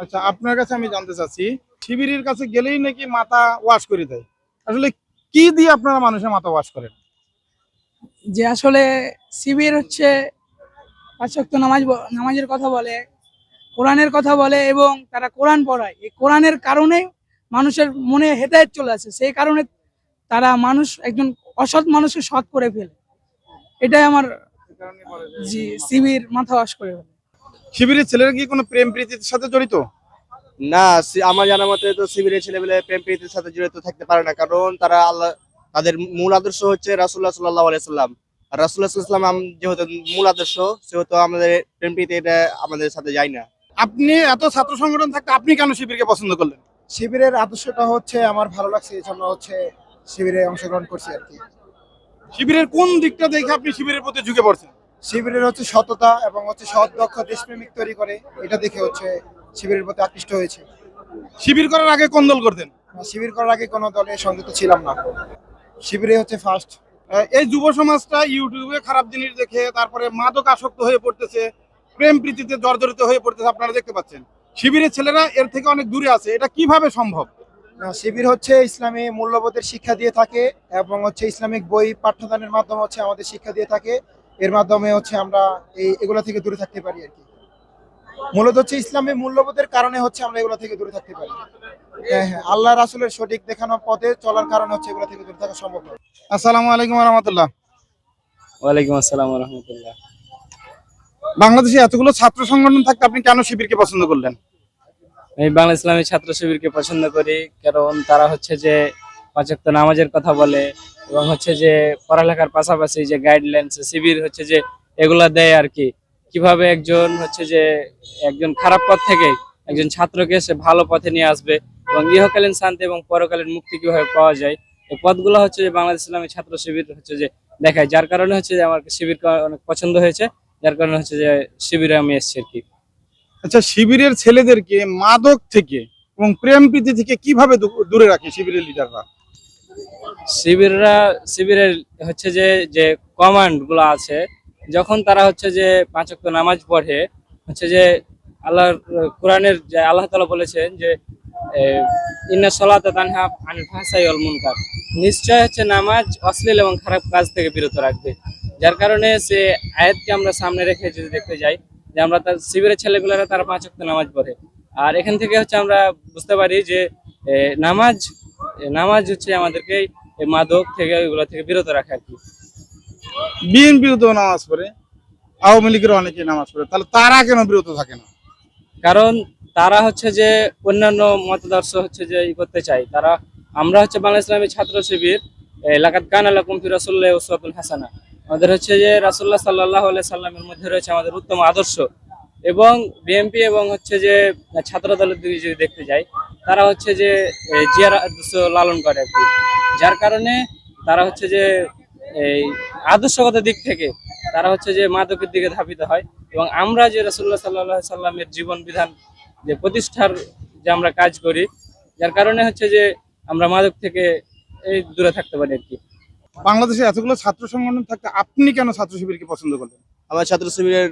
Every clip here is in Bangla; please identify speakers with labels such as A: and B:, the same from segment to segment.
A: আচ্ছা আপনার কাছে আমি জানতে চাচ্ছি শিবিরের কাছে গেলেই নাকি মাথা ওয়াশ করে দেয়? আসলে কি দিয়ে আপনারা মানুষের মাথা ওয়াশ করেন?
B: যে আসলে শিবির হচ্ছে পাঁচক্ত নামাজ নামাজের কথা বলে কোরআনের কথা বলে এবং তারা কোরআন পড়ায়। এই কোরআনের কারণে মানুষের মনে হেদায়ত চলে আসে। সেই কারণে তারা মানুষ একজন অসৎ মানুষকে সৎ করে ফেলে। এটাই আমার জি শিবির মাথা ওয়াশ করে ফেলে।
A: শিবিরের ছেলেরা কি কোনো প্রেম প্রীতির সাথে জড়িত?
C: না আমার জানা মতে তো শিবিরের ছেলেমেলে প্রেম প্রীতির সাথে জড়িত থাকতে পারে না কারণ তারা আল্লাহ তাদের মূল আদর্শ হচ্ছে রাসুল্লাহ সাল্লাহ আলাইসাল্লাম আর রাসুল্লাহ সাল্লাম যেহেতু মূল আদর্শ সেহেতু আমাদের প্রেম প্রীতি এটা আমাদের সাথে যায় না।
A: আপনি এত ছাত্র সংগঠন থাকতে আপনি কেন শিবিরকে পছন্দ করলেন?
D: শিবিরের আদর্শটা হচ্ছে আমার ভালো লাগছে এই জন্য হচ্ছে শিবিরে অংশগ্রহণ করছি আর কি।
A: শিবিরের কোন দিকটা দেখে আপনি শিবিরের প্রতি ঝুঁকে পড়ছেন?
D: শিবিরের হচ্ছে সততা এবং হচ্ছে সৎ দক্ষ দেশপ্রেমিক তৈরি করে এটা দেখে হচ্ছে শিবিরের প্রতি আকৃষ্ট হয়েছে।
A: শিবির করার আগে কোন দল করতেন?
D: শিবির করার আগে কোনো দলে সংযুক্ত ছিলাম না। শিবিরে হচ্ছে ফার্স্ট
A: এই যুব সমাজটা ইউটিউবে খারাপ জিনিস দেখে তারপরে মাদক আসক্ত হয়ে পড়তেছে প্রেম প্রীতিতে জর্জরিত হয়ে পড়তেছে আপনারা দেখতে পাচ্ছেন। শিবিরের ছেলেরা এর থেকে অনেক দূরে আছে এটা কীভাবে সম্ভব?
D: শিবির হচ্ছে ইসলামী মূল্যবোধের শিক্ষা দিয়ে থাকে এবং হচ্ছে ইসলামিক বই পাঠ্যদানের মাধ্যমে হচ্ছে আমাদের শিক্ষা দিয়ে থাকে। এর মাধ্যমে হচ্ছে আমরা এই এগুলো থেকে দূরে থাকতে পারি আর কি। মূলত হচ্ছে ইসলামী মূল্যবোধের কারণে হচ্ছে আমরা এগুলো থেকে দূরে থাকতে পারি। হ্যাঁ হ্যাঁ আল্লাহ রাসুলের সঠিক দেখানো পথে চলার কারণে হচ্ছে এগুলো থেকে দূরে থাকা সম্ভব হয়।
A: আসসালামু আলাইকুম রহমতুল্লাহ।
E: ওয়ালাইকুম আসসালাম রহমতুল্লাহ।
A: বাংলাদেশে এতগুলো ছাত্র সংগঠন থাকতে আপনি কেন শিবিরকে পছন্দ করলেন?
E: আমি বাংলা ইসলামী ছাত্র শিবিরকে পছন্দ করি কারণ তারা হচ্ছে যে পাঁচক্ত নামাজের কথা বলে এবং হচ্ছে যে পড়ালেখার পাশাপাশি যে গাইডলাইন্স শিবির হচ্ছে যে এগুলা দেয় আর কি। কীভাবে একজন হচ্ছে যে একজন খারাপ পথ থেকে একজন ছাত্রকে সে ভালো পথে নিয়ে আসবে এবং ইহকালীন শান্তি এবং পরকালীন মুক্তি কীভাবে পাওয়া যায়, এই পথগুলো হচ্ছে যে বাংলাদেশ ইসলামী ছাত্র শিবির হচ্ছে যে দেখায়। যার কারণে হচ্ছে যে আমার শিবিরকে অনেক পছন্দ হয়েছে, যার কারণে হচ্ছে যে শিবিরে আমি এসেছি আর কি।
A: আচ্ছা শিবিরের ছেলেদেরকে মাদক থেকে এবং প্রেম প্রীতি থেকে কীভাবে দূরে রাখে শিবিরের লিডাররা
E: শিবিররা, শিবিরের হচ্ছে যে যে কমান্ডগুলো আছে, যখন তারা হচ্ছে যে পাঁচ ওয়াক্ত নামাজ পড়ে, হচ্ছে যে আল্লাহর, কোরআনের যে আল্লাহ তাআলা বলেছেন যে ইন্না সলাতা তানহা আনিল ফাহশাই ওয়াল মুনকার। নিশ্চয় হচ্ছে নামাজ অশ্লীল এবং খারাপ কাজ থেকে বিরত রাখবে। যার কারণে সে আয়াতকে আমরা সামনে রেখে যদি দেখতে যাই, যে আমরা তার, শিবিরের ছেলেগুলোরা তারা পাঁচ ওয়াক্ত নামাজ পড়ে। আর এখান থেকে হচ্ছে আমরা বুঝতে পারি যে নামাজ নামাজ হচ্ছে আমাদেরকে মাদক থেকে ওইগুলো থেকে বিরত রাখে আর কি।
A: বিএনপিও তো নামাজ পড়ে আওয়ামী লীগের অনেকে নামাজ পড়ে তাহলে তারা কেন বিরত থাকে না?
E: কারণ তারা হচ্ছে যে অন্যান্য মতাদর্শ হচ্ছে যে ই করতে চাই তারা আমরা হচ্ছে বাংলা ইসলামী ছাত্র শিবির এলাকাত কান আলাকুম ফি রাসূলুল্লাহ উসওয়াতুন হাসানা। আমাদের হচ্ছে যে রাসুল্লাহ সাল্লাল্লাহু আলাইহি সাল্লামের মধ্যে রয়েছে আমাদের উত্তম আদর্শ। এবং বিএনপি এবং হচ্ছে যে ছাত্র দলের দিকে যদি দেখতে যাই তারা হচ্ছে যে জিয়ার আদর্শ লালন করে আর কি। যার কারণে তারা হচ্ছে যে এই আদর্শগত দিক থেকে তারা হচ্ছে যে মাদকের দিকে ধাবিত হয় এবং আমরা যে রাসূলুল্লাহ সাল্লাল্লাহু আলাইহি সাল্লামের জীবন বিধান যে প্রতিষ্ঠার যে আমরা কাজ করি যার কারণে হচ্ছে যে আমরা মাদক থেকে এই দূরে থাকতে পারি আর কি।
A: বাংলাদেশে এতগুলো ছাত্র সংগঠন থাকতে আপনি কেন ছাত্র শিবিরকে পছন্দ করলেন?
C: আমার ছাত্র শিবিরের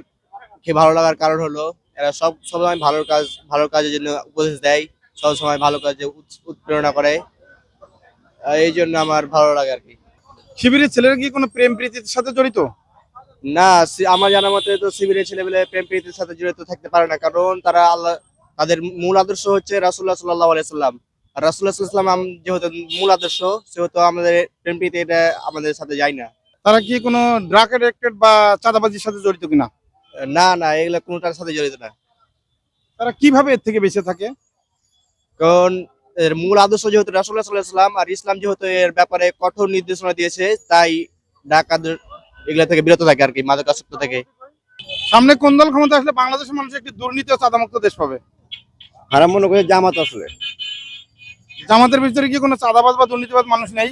C: কে ভালো লাগার কারণ হলো এরা সব সময় ভালো কাজ ভালো কাজের জন্য উপদেশ দেয়। সব সময় ভালো কাজে উৎপ্রেরণা করে। এই জন্য আমার ভালো লাগে আর কি।
A: শিবিরের ছেলেরা কি কোনো প্রেম প্রীতির সাথে জড়িত?
C: না আমার জানা মতে তো শিবিরের ছেলেমেলে প্রেম প্রীতির সাথে জড়িত থাকতে পারে না কারণ তারা আল্লাহ তাদের মূল আদর্শ হচ্ছে রাসুল্লাহ সাল্লাহ আলাইসাল্লাম আর রাসুল্লাহ সাল্লাম যেহেতু মূল আদর্শ সেহেতু আমাদের প্রেম প্রীতি এটা আমাদের সাথে যায় না।
A: তারা কি কোনো ড্রাগ এডিক্টেড বা চাঁদাবাজির সাথে জড়িত কিনা?
C: না না এগুলো কোনোটার সাথে জড়িত না।
A: তারা কীভাবে এর থেকে বেঁচে থাকে?
C: কারণ এর মূল আদর্শ যেহেতু রাসুল্লাহ সাল্লাম আর ইসলাম যেহেতু এর ব্যাপারে কঠোর নির্দেশনা দিয়েছে তাই ডাকা এগুলা থেকে বিরত থাকে আর কি মাদকাসক্ত থেকে।
A: সামনে কোন দল ক্ষমতা আসলে বাংলাদেশের মানুষ একটি দুর্নীতি ও চাঁদামুক্ত দেশ পাবে?
C: হারাম মনে করে জামাত আসলে।
A: জামাতের ভিতরে কি কোনো চাঁদাবাজ বা দুর্নীতিবাজ মানুষ নেই?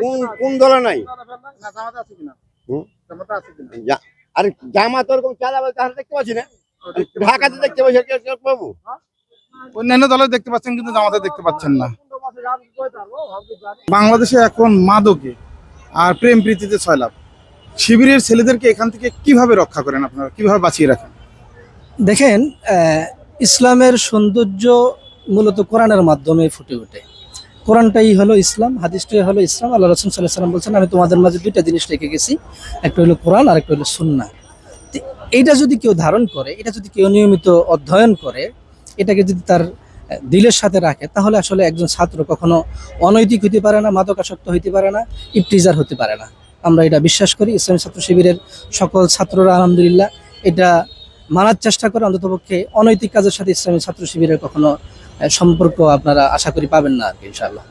F: কোন কোন দলে নাই?
A: না জামাতে আছে কিনা?
F: হুম?
A: জামাতে আছে কিনা?
F: যা- আরে জামাত ওরকম চাঁদাবাজ তাহলে দেখতে পাচ্ছি না। ঢাকাতে দেখতে পাচ্ছি পাবো?
A: অন্যান্য দলে দেখতে পাচ্ছেন, কিন্তু জামাতে দেখতে পাচ্ছেন না। বাংলাদেশে এখন মাদকে আর প্রেম প্রীতিতে ছয়লাভ। শিবিরের ছেলেদেরকে এখান থেকে কীভাবে রক্ষা করেন আপনারা? কীভাবে বাঁচিয়ে রাখেন?
G: দেখেন ইসলামের সৌন্দর্য মূলত কোরআনের মাধ্যমে ফুটে ওঠে। কোরআনটাই হলো ইসলাম, হাদিসটাই হলো ইসলাম। আল্লাহ রসুল সাল্লাহ সাল্লাম বলছেন, আমি তোমাদের মাঝে দুইটা জিনিস রেখে গেছি, একটা হলো কোরআন আর একটা হলো সুন্না এইটা যদি কেউ ধারণ করে, এটা যদি কেউ নিয়মিত অধ্যয়ন করে এটাকে যদি তার দিলের সাথে রাখে তাহলে আসলে একজন ছাত্র কখনো অনৈতিক হতে পারে না মাদকাসক্ত হতে পারে না ইপটিজার হতে পারে না। আমরা এটা বিশ্বাস করি ইসলামী ছাত্র শিবিরের সকল ছাত্ররা আলহামদুলিল্লাহ এটা মানার চেষ্টা করে অন্ততপক্ষে অনৈতিক কাজের সাথে ইসলামী ছাত্র শিবিরের কখনো সম্পর্ক আপনারা আশা করি পাবেন না আর কি ইনশাআল্লাহ।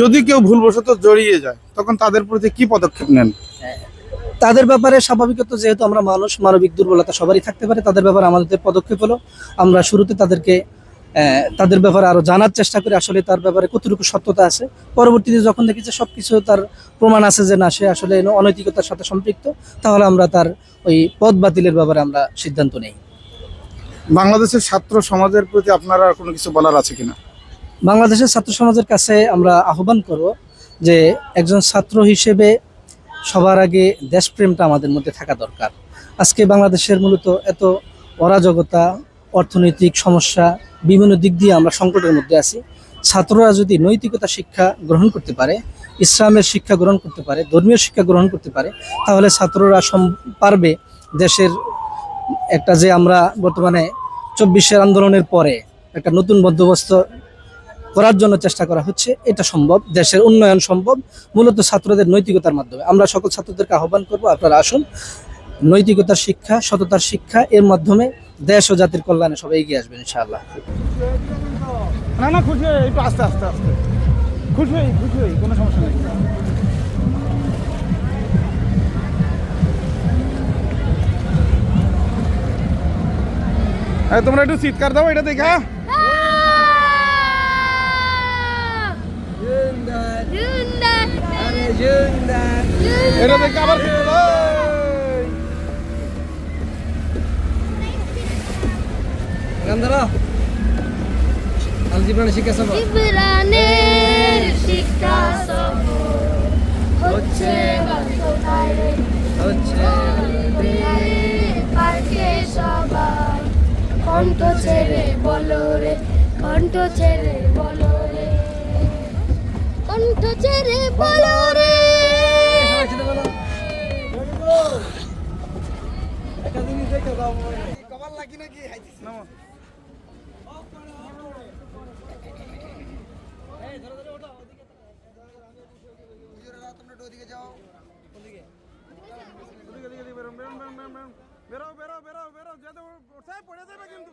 A: যদি কেউ ভুলবশত জড়িয়ে যায় তখন তাদের প্রতি কি পদক্ষেপ নেন?
G: তাদের ব্যাপারে স্বাভাবিকত যেহেতু আমরা মানুষ মানবিক দুর্বলতা সবারই থাকতে পারে তাদের ব্যাপারে আমাদের পদক্ষেপ হলো আমরা শুরুতে তাদেরকে তাদের ব্যাপারে আরও জানার চেষ্টা করি। আসলে তার ব্যাপারে কতটুকু সত্যতা আছে? পরবর্তীতে যখন দেখি যে সবকিছু তার প্রমাণ আছে যে না সে আসলে অনৈতিকতার সাথে সম্পৃক্ত তাহলে আমরা তার ওই পদ বাতিলের ব্যাপারে আমরা সিদ্ধান্ত নেই।
A: বাংলাদেশের ছাত্র সমাজের প্রতি আপনারা আর কোনো কিছু বলার আছে কিনা?
G: বাংলাদেশের ছাত্র সমাজের কাছে আমরা আহ্বান করব যে একজন ছাত্র হিসেবে সবার আগে দেশপ্রেমটা আমাদের মধ্যে থাকা দরকার। আজকে বাংলাদেশের মূলত এত অরাজকতা, অর্থনৈতিক সমস্যা, বিভিন্ন দিক দিয়ে আমরা সংকটের মধ্যে আছি। ছাত্ররা যদি নৈতিকতা শিক্ষা গ্রহণ করতে পারে, ইসলামের শিক্ষা গ্রহণ করতে পারে, ধর্মীয় শিক্ষা গ্রহণ করতে পারে, তাহলে ছাত্ররা পারবে দেশের একটা যে আমরা বর্তমানে চব্বিশের আন্দোলনের পরে একটা নতুন বন্দোবস্ত করার জন্য চেষ্টা করা হচ্ছে। এটা সম্ভব, দেশের উন্নয়ন সম্ভব, মূলত ছাত্রদের নৈতিকতার মাধ্যমে। আমরা সকল ছাত্রদেরকে আহ্বান করব, আপনারা আসুন। নৈতিকতার শিক্ষা, সততার শিক্ষা, এর মাধ্যমে দেশ ও জাতির কল্যাণে সবাই এগিয়ে আসবেন, ইনশাআল্লাহ।
A: না না, খুশি হয়ে, একটু আস্তে আস্তে আস্তে। খুশি হই, খুশি কোনো সমস্যা নেই। তোমরা একটু চিৎকার দাও, এটা দেখা এটা দেখে আবার চিৎকার দাও। এই।
H: ইমরানের শিক্ষা সফর হচ্ছে রে পার্কে সবাই কণ্ঠ ছেড়ে বলো রে কণ্ঠ ছেড়ে বলো রে কণ্ঠ ছেড়ে বলো রে
A: বেরো বেরো বেরো বেরো বেরো যেতে পড়ে যাবে কিন্তু